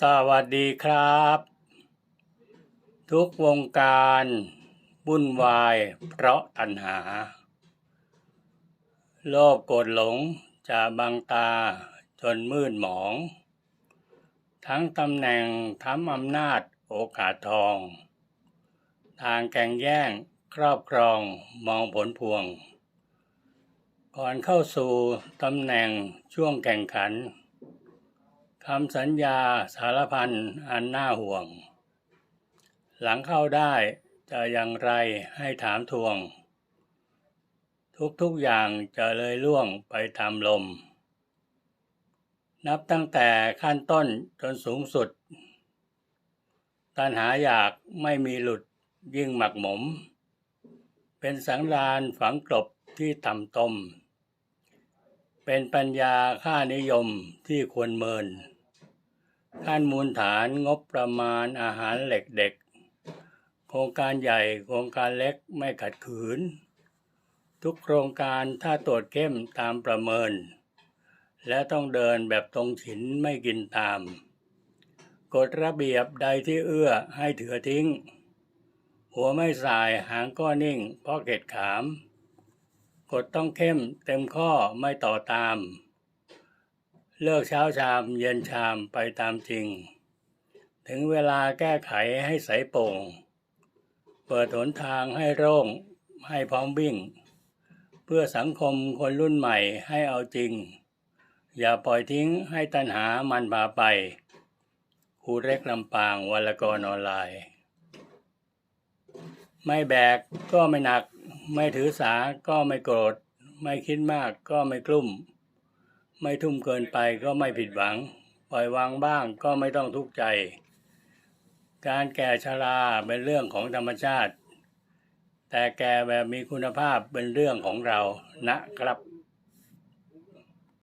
สวัสดีครับ ทุกวงการวุ่นวายเพราะตัณหา โลภโกรธหลงจะบังตาจนมืดหมอง ทั้งตำแหน่งทั้งอำนาจโอกาสทอง ทางแก่งแย่งครอบครองมองผลพวง ก่อนเข้าสู่ตำแหน่งช่วงแข่งขัน คำสัญญาสารพันอันน่าห่วง หลังเข้าได้จะอย่างไรให้ถามทวง ทุกๆอย่างจะเลยล่วงไปตามลม นับตั้งแต่ขั้นต้นจนสูงสุด ตัณหาอยากไม่มีหลุดยิ่งหมักหมม เป็นสังลานฝังกลบที่ต่ำตม เป็นปัญญาค่านิยมที่ควรเมิน ขั้นมูลฐานงบประมาณอาหารเหล็กเด็ก โครงการใหญ่โครงการเล็กไม่ขัดขืน ทุกโครงการถ้าตรวจเข้มตามประเมิน และต้องเดินแบบตรงฉินไม่กินตาม กฎระเบียบใดที่เอื้อให้ถือทิ้ง หัวไม่สายหางก็นิ่งเพราะเกตขาม กฎต้องเข้มเต็มข้อไม่ต่อตาม เลิกเช้าชามเย็นชามไปตามจริง ถึงเวลาแก้ไขให้ใสโป่ง เปิดหนทางให้โร่งให้พร้อมวิ่ง เพื่อสังคมคนรุ่นใหม่ให้เอาจริง อย่าปล่อยทิ้งให้ตัณหามันพาไปครูเล็กลำปางวลกรออนไลน์ ไม่แบกก็ไม่หนัก ไม่ถือสาก็ไม่โกรธ ไม่คิดมากก็ไม่กลุ้ม ไม่ทุ่มเกินไปก็ไม่ผิดหวัง ปล่อยวางบ้างก็ไม่ต้องทุกข์ใจ การแก่ชราเป็นเรื่องของธรรมชาติ แต่แก่แบบมีคุณภาพเป็นเรื่องของเรานะครับ